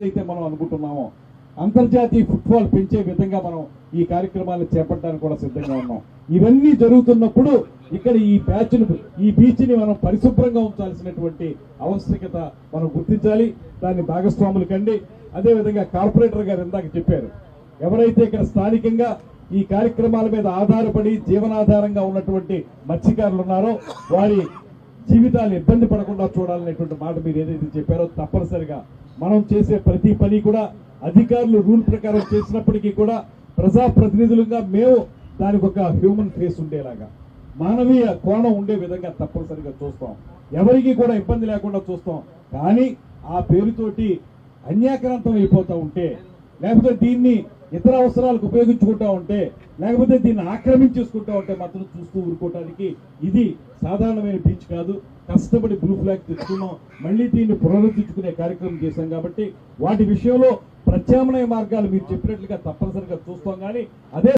ఏదైతే మనం అనుకుంటున్నామో అంతర్జాతీయ ఫుట్బాల్ పెంచే విధంగా మనం ఈ కార్యక్రమాలు చేపట్టడానికి కూడా సిద్ధంగా ఉన్నాం. ఇవన్నీ జరుగుతున్నప్పుడు ఇక్కడ ఈ బ్యాచ్ ఈ బీచ్ని మనం పరిశుభ్రంగా ఉంచాల్సినటువంటి ఆవశ్యకత మనం గుర్తించాలి. దాన్ని భాగస్వాములు కండి. అదే విధంగా కార్పొరేటర్ గారు ఇందాక చెప్పారు. ఎవరైతే ఇక్కడ స్థానికంగా ఈ కార్యక్రమాల మీద ఆధారపడి జీవనాధారంగా ఉన్నటువంటి మత్స్యకారులు ఉన్నారో వారి జీవితాలు ఇబ్బంది పడకుండా చూడాలనేటువంటి మాట మీరు ఏదైతే చెప్పారో తప్పనిసరిగా మనం చేసే ప్రతి పని కూడా అధికారులు రూల్ ప్రకారం చేసినప్పటికీ కూడా ప్రజా ప్రతినిధులుగా మేము దానికి ఒక హ్యూమన్ ఫేస్ ఉండేలాగా మానవీయ కోణం ఉండే విధంగా తప్పనిసరిగా చూస్తాం. ఎవరికి కూడా ఇబ్బంది లేకుండా చూస్తాం. కానీ ఆ పేరుతోటి అన్యాక్రాంతం అయిపోతూ ఉంటే లేకపోతే దీన్ని ఇతర అవసరాలకు ఉపయోగించుకుంటా ఉంటే లేకపోతే దీన్ని ఆక్రమించేసుకుంటా ఉంటే మాత్రం చూస్తూ ఊరుకోవటానికి ఇది సాధారణమైన బీచ్ కాదు. కష్టపడి బ్లూ ఫ్లాగ్ తెచ్చుకున్నాం. మళ్ళీ దీన్ని పునరుద్ధరించుకునే కార్యక్రమం చేశాం కాబట్టి వాటి విషయంలో ప్రత్యామ్నాయ మార్గాలు మీరు చెప్పినట్లుగా తప్పనిసరిగా చూస్తాం. కానీ అదే